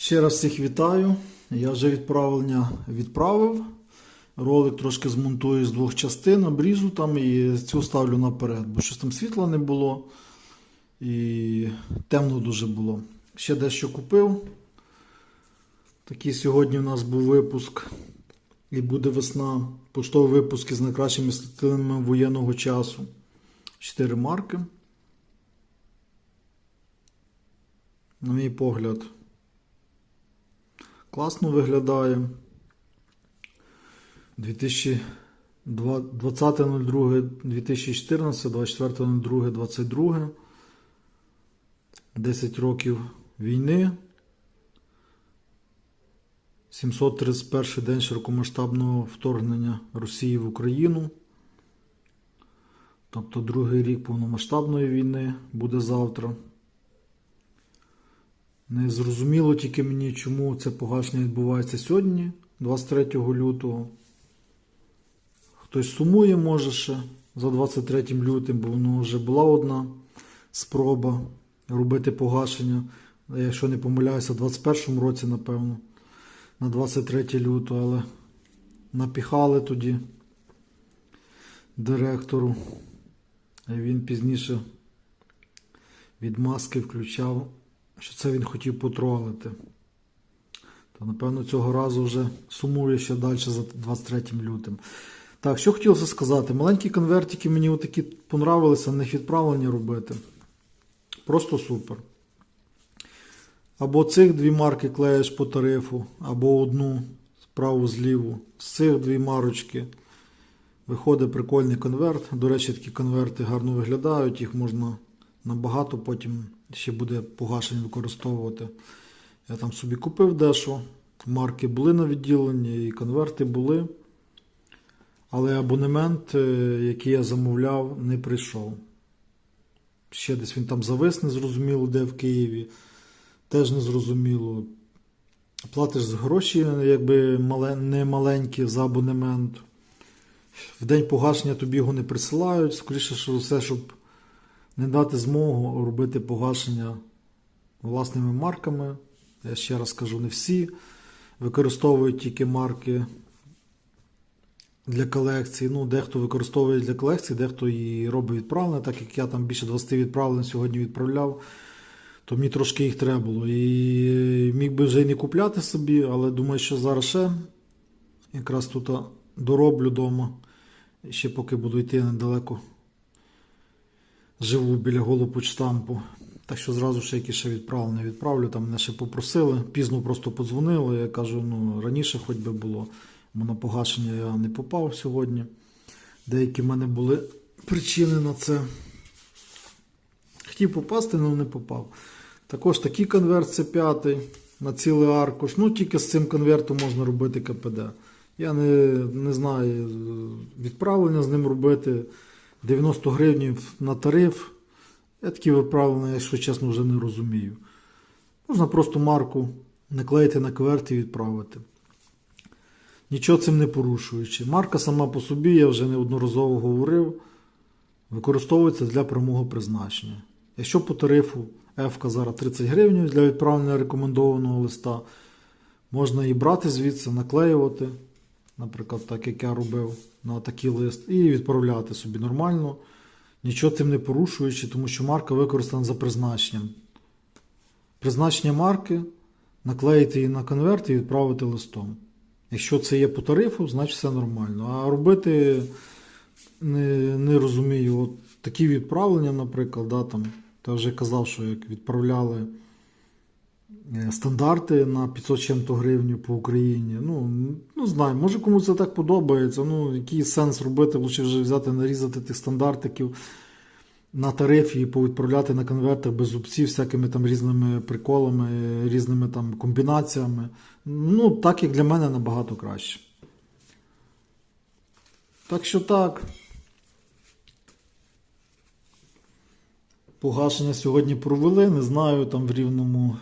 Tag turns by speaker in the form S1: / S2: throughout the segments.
S1: Ще раз всіх вітаю. Я вже відправлення відправив. Ролик трошки змонтую з двох частин, обріжу там і цю ставлю наперед, бо щось там світла не було і темно дуже було. Ще дещо купив. Такий сьогодні у нас був випуск. І буде весна. Поштові випуски з найкращими світлинами воєнного часу. Чотири марки. На мій погляд, класно виглядає. 20.02.2014, 24.02.22. 10 років війни. 731 день широкомасштабного вторгнення Росії в Україну. Тобто другий рік повномасштабної війни буде завтра. Не зрозуміло тільки мені, чому це погашення відбувається сьогодні, 23 лютого. Хтось сумує, може ще за 23 лютим, бо воно вже була одна спроба робити погашення. Якщо не помиляюся, в 21 році, напевно, на 23 лютого, але напіхали тоді директору. І він пізніше від маски включав що це він хотів потролити. То, напевно, цього разу вже сумує ще далі за 23 лютим. Так, що хотілося сказати? Маленькі конвертики мені отакі понравилися, на них відправлення робити. Просто супер. Або цих дві марки клеїш по тарифу, або одну справу зліву. З цих дві марочки виходить прикольний конверт. До речі, такі конверти гарно виглядають, їх можна набагато потім ще буде погашення використовувати. Я там собі купив дещо. Марки були на відділенні і конверти були. Але абонемент, е, який я замовляв, не прийшов. Ще десь він там завис, незрозуміло, де в Києві. Теж незрозуміло. Платиш гроші, якби не маленькі за абонемент. В день погашення тобі його не присилають. Скоріше, що все, щоб не дати змогу робити погашення власними марками. Я ще раз кажу, не всі. Використовують тільки марки для колекції. Ну, Дехто використовує для колекції, дехто і робить відправлення, так як я там більше 20 відправлень сьогодні відправляв, то мені трошки їх треба було. І міг би вже і не купляти собі, але думаю, що зараз ще якраз тут дороблю вдома. Ще поки буду йти недалеко живу біля голопочтампу. Так що зразу ще якісь ще відправлення відправлю. Там мене ще попросили. Пізно просто подзвонили. Я кажу, ну раніше хоч би було. Бо на погашення я не попав сьогодні. Деякі в мене були причини на це. Хотів попасти, але не попав. Також такий конверт це п'ятий на цілий аркуш. Ну, тільки з цим конвертом можна робити КПД. Я не, не знаю, відправлення з ним робити. 90 гривнів на тариф. Я такі виправлення, якщо чесно, вже не розумію. Можна просто марку наклеїти на кверті і відправити. Нічого цим не порушуючи. Марка сама по собі, я вже неодноразово говорив, використовується для прямого призначення. Якщо по тарифу F зараз 30 гривень для відправлення рекомендованого листа, можна її брати звідси, наклеювати наприклад, так як я робив на такий лист, і відправляти собі нормально, нічого тим не порушуючи, тому що марка використана за призначенням. Призначення марки наклеїти її на конверт і відправити листом. Якщо це є по тарифу, значить все нормально. А робити не не розумію, от такі відправлення, наприклад, да, там, я вже казав, що як відправляли. Е, стандарти на 500 чим-то гривень по Україні. Ну, ну знаю, може комусь це так подобається. Ну, який сенс робити, лучше вже взяти, нарізати тих стандартиків на тарифі і повідправляти на конвертах без зубців, всякими там різними приколами, різними там комбінаціями. Ну, так як для мене набагато краще. Так що так. Погашення сьогодні провели, не знаю, там в рівному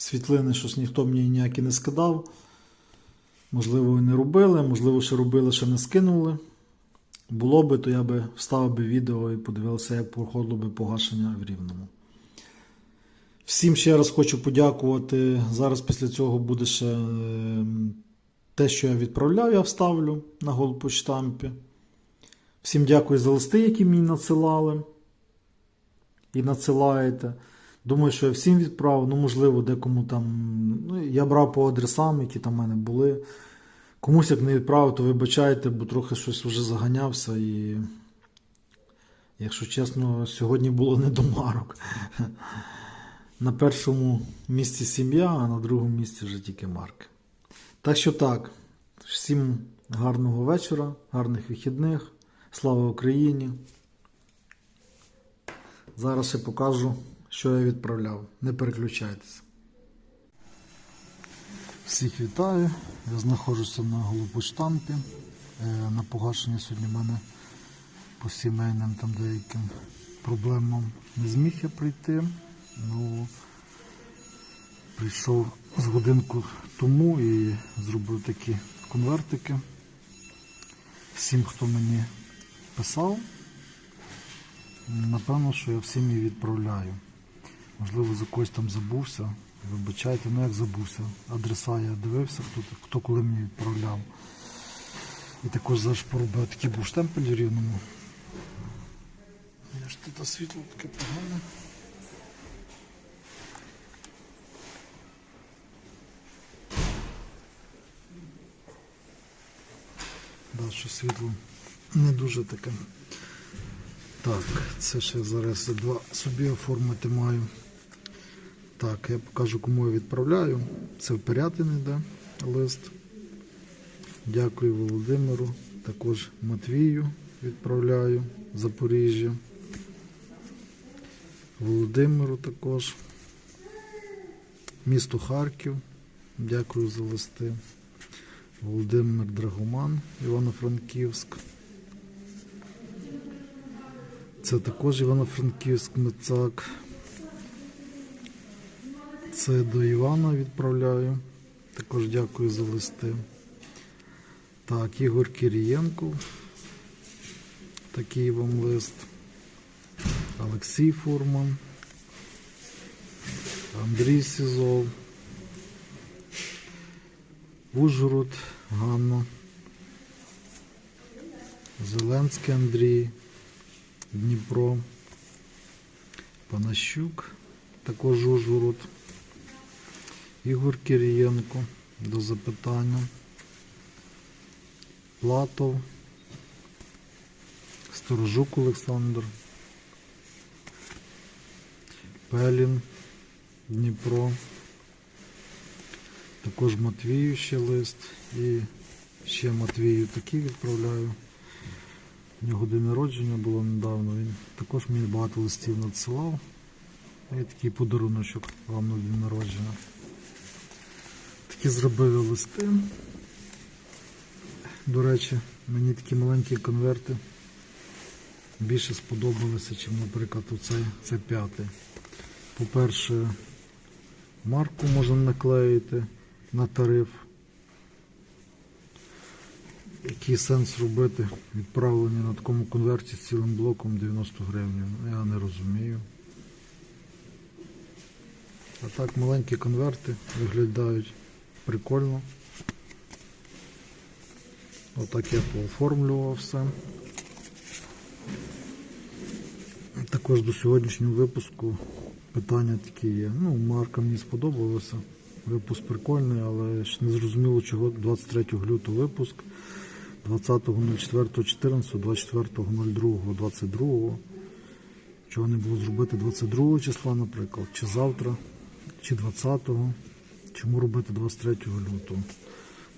S1: світлини щось ніхто мені ніякі не скидав. Можливо, і не робили, можливо, ще робили, ще не скинули. Було би, то я би вставив би відео і подивився, як проходило би погашення в рівному. Всім ще раз хочу подякувати. Зараз після цього буде ще е, те, що я відправляв, я вставлю на голпочтампі. Всім дякую за листи, які мені надсилали і надсилаєте. Думаю, що я всім відправив. Ну, можливо, декому там. Ну, я брав по адресам, які там в мене були. Комусь як не відправив, то вибачайте, бо трохи щось вже заганявся і. Якщо чесно, сьогодні було не до марок. На першому місці сім'я, а на другому місці вже тільки марки. Так що так, всім гарного вечора, гарних вихідних. Слава Україні! Зараз ще покажу, що я відправляв. Не переключайтеся. Всіх вітаю. Я знаходжуся на голопочтампі. Е, На погашення сьогодні в мене по сімейним там деяким проблемам не зміг я прийти. Ну, прийшов з годинку тому і зробив такі конвертики. Всім, хто мені писав, напевно, що я всім її відправляю. Можливо, за когось там забувся. Вибачайте, ну як забувся. Адреса я дивився, хто, хто коли мені відправляв. І також зараз поробив такий був штемпель рівному. Я ж тут світло таке погане. Да, що світло не дуже таке. Так, це ще зараз два собі оформити маю. Так, я покажу, кому я відправляю. Це в Пирятини, да, лист. Дякую Володимиру. Також Матвію відправляю Запоріжжя. Володимиру також. Місто Харків. Дякую за листи. Володимир Драгоман, Івано-Франківськ. Це також Івано-Франківськ Мицак. Це до Івана відправляю. Також дякую за листи. Так, Ігор Кирієнко. Такий вам лист. Олексій Фурман. Андрій Сізов. Ужгород, Ганна. Зеленський Андрій. Дніпро. Панащук. Також Ужгород. Ігор Кирієнко до запитання. Платов. Сторожук Олександр. Пелін. Дніпро. Також Матвію ще лист. І ще Матвію такий відправляю. У нього день народження було недавно. Він також мені багато листів надсилав. І такий подаруночок вам на день народження. Такі зробили листи. До речі, мені такі маленькі конверти більше сподобалися, ніж, наприклад, оцей, це п'ятий. По-перше, марку можна наклеїти на тариф. Який сенс робити відправлення на такому конверті з цілим блоком 90 гривень? Я не розумію. А так маленькі конверти виглядають прикольно. Отак я пооформлював все. Також до сьогоднішнього випуску питання такі є. Ну, марка мені сподобалася. Випуск прикольний, але ж не зрозуміло, чого 23 лютого випуск, 20.04.14, 24.02.22. Чого не було зробити 22 числа, наприклад, чи завтра, чи 20-го. Чому робити 23 лютого?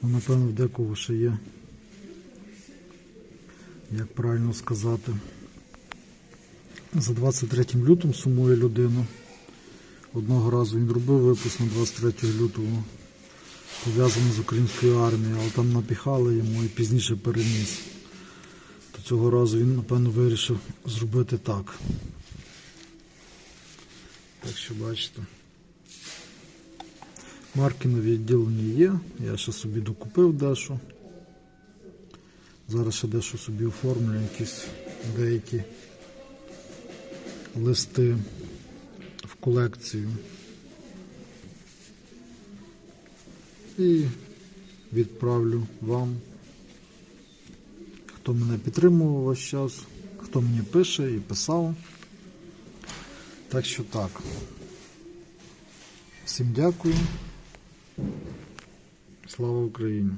S1: Ну, напевно, в декого ще є, як правильно сказати. За 23 лютом сумує людина. Одного разу він робив випуск на 23 лютого, пов'язаний з українською армією, але там напіхали йому і пізніше переніс. То цього разу він, напевно, вирішив зробити так. Так що бачите. Маркінові відділені є, я ще собі докупив дещо. Зараз ще дещо собі оформлю якісь деякі листи в колекцію. І відправлю вам, хто мене підтримував весь час, хто мені пише і писав. Так що так. Всім дякую. Слава Україні!